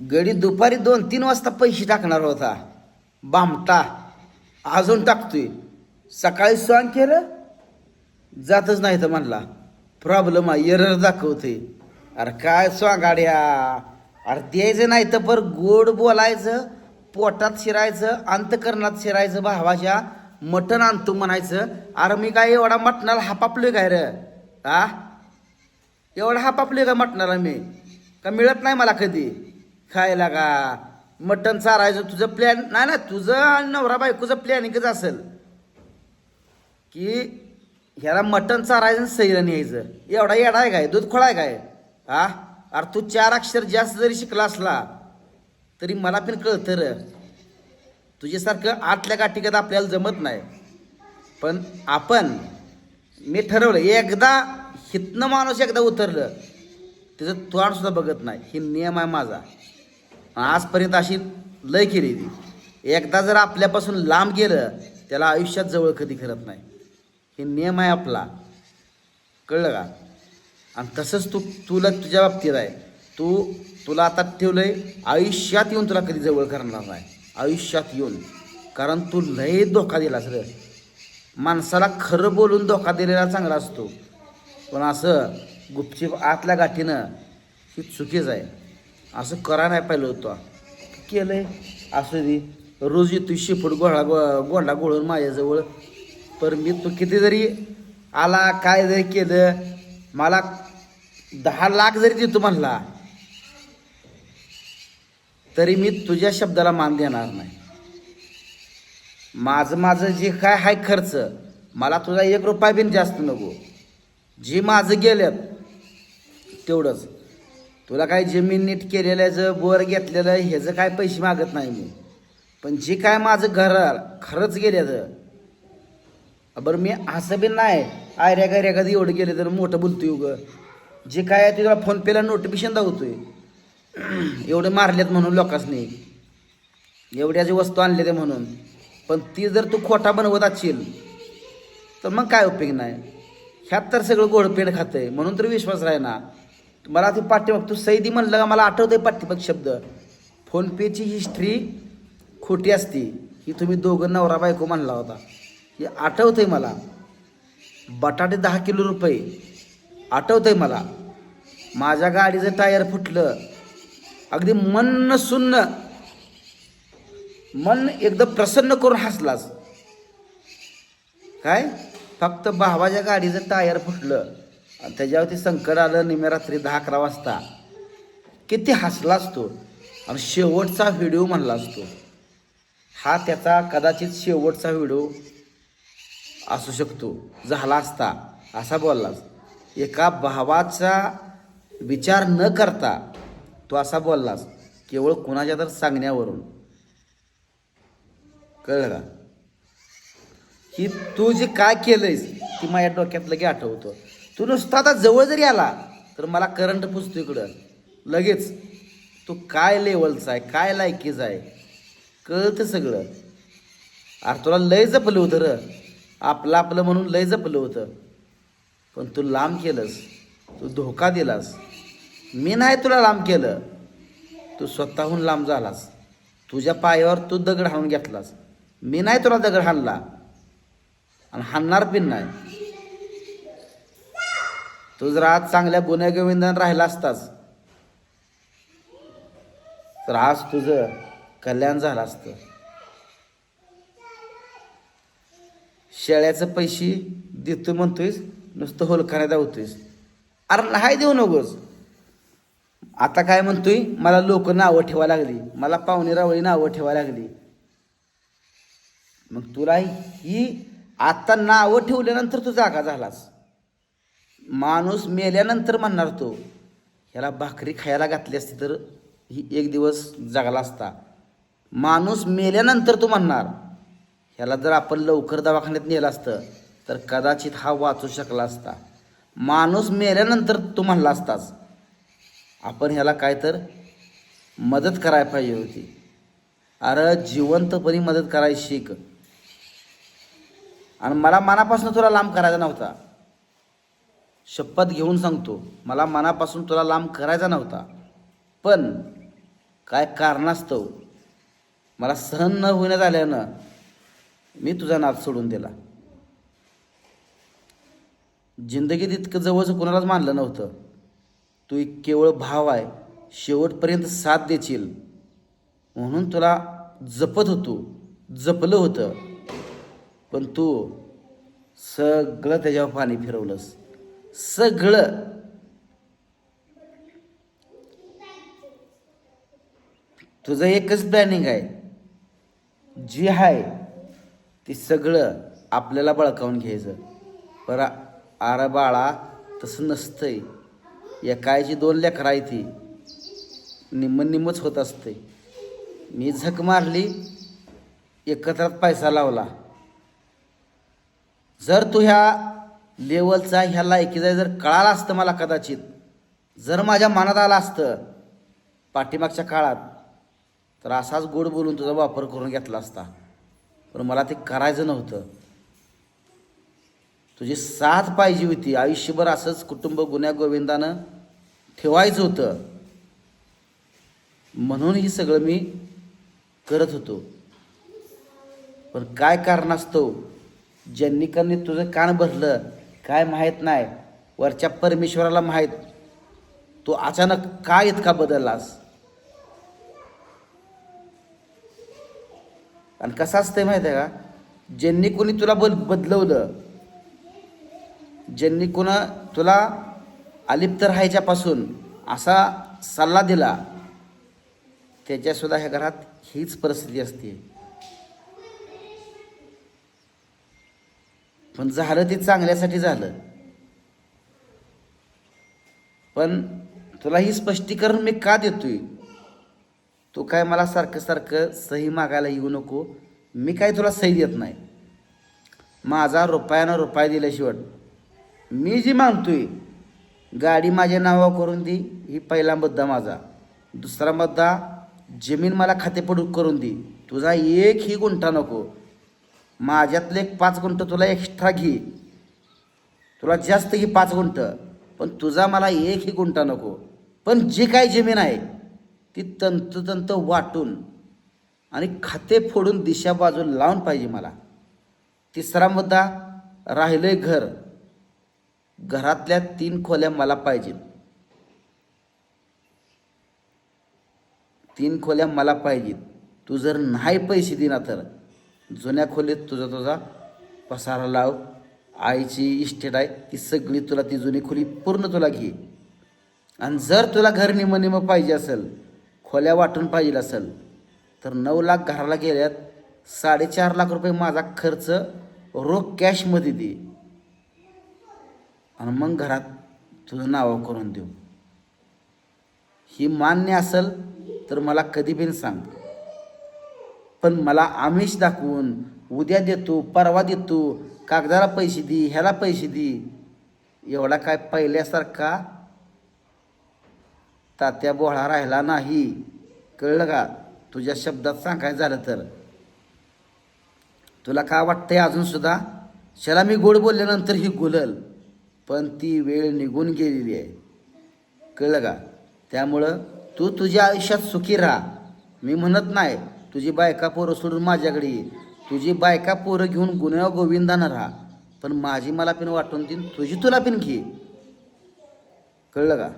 गडी दुपारी दोन तीन वाजता पैसे टाकणार होता. बामटा. अजून टाकतोय. सकाळी स्वान केलं. जातच नाही तर म्हणला प्रॉब्लेम आहे एरर दाखवते अरे काय स्वांगाड्या अरे द्यायचं नाही तर पर गोड बोलायचं पोटात शिरायचं अंतकरणात शिरायचं भावाच्या मटण आणतो म्हणायचं. अरे मी काय एवढा मटणाला हापापलोय काय रे? आ? एवढा हापापलोय का मटणाला मी? का मिळत नाही मला कधी? खायला का? मटण चारायचं तुझं प्लॅन नाही ना तुझं आणि नवरा बायकोचं प्लॅनिंगच असेल. की ह्याला मटण चारायचं आणि न्यायचं एवढा येडा आहे काय? दूध खोळाय आहे काय? हा? अरे तू चार अक्षर जास्त जरी शिकला असला तरी मला पण कळतं र. तुझ्यासारखं आतल्या गाठीगत आपल्याला जमत नाही. पण आपण मी ठरवलं एकदा हितनं माणूस एकदा उतरलं त्याचं तोंडसुद्धा बघत नाही. हे नियम आहे माझा. आजपर्यंत अशी लय केली ती. एकदा जर आपल्यापासून लांब गेलं त्याला आयुष्यात जवळ कधी करत नाही. हे नियम आहे आपला. कळलं का? आणि तसंच तू तुला तुझ्या बाबतीत आहे. तू तुला आता ठेवलंय आयुष्यात येऊन तुला कधी जवळ करणार नाही. आयुष्यात येऊन. कारण तू लय धोका दिला सर माणसाला खरं बोलून धोका दिलेला चांगला असतो. पण असं गुपचीप आतल्या गाठीनं ही चुकीच आहे. असं करा नाही पाहिलं होतं. केलंय? असं दे रोज येतो शेपूट गोळा गो गोंडा गोळून माझ्याजवळ. पर मी तू किती जरी आला काय जरी केलं मला दहा लाख जरी देतो म्हणला तरी मी तुझ्या शब्दाला मान देणार नाही. माझं माझं जे काय आहे खर्च मला तुझा एक रुपया बिन जास्त नको. जे माझं गेल्यात तेवढंच. तुला काय जमीन नीट केलेल्याचं बोर घेतलेलं ह्याचं काय पैसे मागत नाही मी. पण जे काय माझं घर खरंच गेल्याचं. बरं मी असं बी नाही. आयऱ्या गायऱ्या कधी एवढं गेले तर मोठं बोलतोय उगं. जे काय आहे ते तुला फोनपेला नोटिफिकेशन दाखवतोय. एवढे मारलेत म्हणून लोकांनी एवढ्या जे वस्तू आणले ते म्हणून. पण ती जर तू खोटा बनवत असशील तर मग काय उपयोग नाही? ह्यात तर सगळं गोडपेड आहे म्हणून तर विश्वास राही ना मला ती पाठीमाग तू सैदी म्हणलं का? मला आठवतंय पाठ्यपक शब्द. फोनपेची हिस्ट्री खोटी असते. ही तुम्ही दोघं नवरा बायको म्हणला होता. हे आठवतंय मला. बटाटे दहा किलो रुपये. आठवतंय मला. माझ्या गाडीचं टायर फुटलं. अगदी मन सुन्न. मन एकदम प्रसन्न करून हसलास. काय? फक्त भावाच्या गाडीचं टायर फुटलं. आणि त्याच्यावरती संकट आलं निम्या रात्री दहा अकरा वाजता. किती हसला असतो. आणि शेवटचा व्हिडिओ म्हणला असतो. हा त्याचा कदाचित शेवटचा व्हिडिओ असू शकतो. झाला असता. असा बोललास एका भावाचा विचार न करता तो असा बोललास केवळ कुणाच्या तर सांगण्यावरून. कळलं का? की तू जे काय केलंयस ती माझ्या डोक्यात लगे आठवतो. तू नुसता आता जवळ जरी आला तर मला करंट पुसतो इकडं. लगेच. तू काय लेवलचा आहे काय लायकीचा आहे? कळतं सगळं. अरे तुला लय जपलं होतं र. आपलं आपलं म्हणून लय जपलं होतं. पण तू लांब केलंस. तू धोका दिलास. मी नाही तुला लांब केलं. तू स्वतःहून लांब झालास. तुझ्या पायावर तू दगड हाणून घेतलास. मी नाही तुला दगड हाणला. आणि हाणणार पण नाही. तू जर आज चांगल्या गुन्हेगोविंदान राहिला असतास तर आज तुझं कल्याण झालं असतं. शेळ्याचं पैसे देतो म्हणतोयस नुसतं होलखान्यात धावतोयस. अरे नाही देऊ नकोस. आता काय म्हणतोय? मला लोक नावं ठेवायला लागली. मला पाहुणे रावळी नावं ठेवायला लागली. मग तुला ही आता नावं ठेवल्यानंतर तू जागा झालास. माणूस मेल्यानंतर म्हणणार तो ह्याला भाकरी खायला घातली असती तर ही एक दिवस जगला असता. माणूस मेल्यानंतर तो म्हणणार ह्याला जर आपण लवकर दवाखान्यात नेलं असतं तर कदाचित हा वाचू शकला असता. माणूस मेल्यानंतर तो म्हणला असताच आपण ह्याला काय तर मदत करायला पाहिजे होती. अरे जिवंतपणी मदत करायची शिक. आणि मला मनापासून तुला लांब करायचा नव्हता. शपथ घेऊन सांगतो. मला मनापासून तुला लांब करायचा नव्हता. पण काय कारणास्तव मला सहन न होण्यात आल्यानं मी तुझा नाद सोडून दिला. जिंदगीत इतकं जवळचं कोणालाच मानलं नव्हतं. तू एक केवळ भाव आहे. शेवटपर्यंत साथ देशील. म्हणून तुला जपत होतो. जपलं होतं. पण तू सगळं त्याच्यावर पाणी फिरवलंस. सगळं. तुझं एकच प्लॅनिंग आहे. जी आहे ती सगळं आपल्याला बळकावून घ्यायचं. पर आरा बाळा तसं नसतंय. एकायची दोन लेकरं आहे ती निम्म निम्मच होत असते मी झक मारली एकत्रात पैसा लावला. जर तू ह्या लेवलचा ह्याला एकीचा जर कळाला असतं मला कदाचित जर माझ्या मनात आलं असतं पाठीमागच्या काळात तर असाच गोड बोलून तुझा वापर करून घेतला असता. पण मला ते करायचं नव्हतं. तुझी साथ पाहिजे होती. आयुष्यभर असंच कुटुंब गुन्ह्या गोविंदानं ठेवायचं होतं. म्हणून ही सगळं मी करत होतो. पण काय कारण असतो ज्यांनी कनी तुझं कान भरलं काय माहीत नाही. वरच्या परमेश्वराला माहीत. तू अचानक काय इतका बदललास? आणि कसं असतंय माहिती आहे का? ज्यांनी कोणी तुला बद बदलवलं ज्यांनी कोणा तुला अलिप्त राहायच्यापासून असा सल्ला दिला त्याच्यासुद्धा ह्या घरात हीच परिस्थिती असते पण झालं ते चांगल्यासाठी झालं. पण तुला ही स्पष्टीकरण मी का देतोय? तू काय मला सारखं सारखं सही मागायला येऊ नको. मी काय तुला सही देत नाही. माझा रुपयानं रुपया दिल्याशिवाय मी जी मागतोय गाडी माझ्या नावावर करून दे ही पहिला मुद्दा माझा. दुसरा मुद्दा जमीन मला खातेपडूक करून दे. तुझा एक ही गुंठा नको. माझ्यातले एक पाच गुंठ तुला एक्स्ट्रा घे. तुला जास्त घे पाच गुंठ. पण तुझा मला एकही गुंठा नको. पण जी काय जमीन आहे ती तंतोतंत वाटून आणि खाते फोडून दिशा बाजूला लावून पाहिजे मला. तिसरा मुद्दा राहिलं आहे घर. घरातल्या तीन खोल्या मला पाहिजेत. तीन खोल्या मला पाहिजेत. तू जर नाही पैसे दिना तर जुन्या खोलीत तुझा तुझा पसारा लाव. आईची इस्टेट आहे ती सगळी तुला ती जुनी खोली पूर्ण तुला घे. आणि जर तुला घर निम निम पाहिजे असेल खोल्या वाटून पाहिजे असेल तर नऊ लाख घराला गेल्यात साडेचार लाख रुपये माझा खर्च रोख कॅशमध्ये दे. आणि मग घरात तुझं नाव करून देऊ. ही मान्य असेल तर मला कधी पण सांग. पण मला आमिष दाखवून उद्या देतो परवा देतो कागदाला पैसे दे ह्याला पैसे दे. एवढा काय पहिल्यासारखा तात्या बोळा राहिला नाही. कळलं का? तुझ्या शब्दात सांगायचं झालं तर. तुला काय वाटतंय अजून सुद्धा? शला मी गोड बोलल्यानंतर ही गुलल पण ती वेळ निघून गेलेली आहे. कळलं का? त्यामुळं तू तुझ्या आयुष्यात सुखी राहा. मी म्हणत नाही तुझी बायका पोरं सोडून माझ्याकडे ये. तुझी बायका पोरं घेऊन गुन्हा गोविंदानं राहा. पण माझी मला पिन वाटून देईन तुझी तुला पिन घे. कळलं का?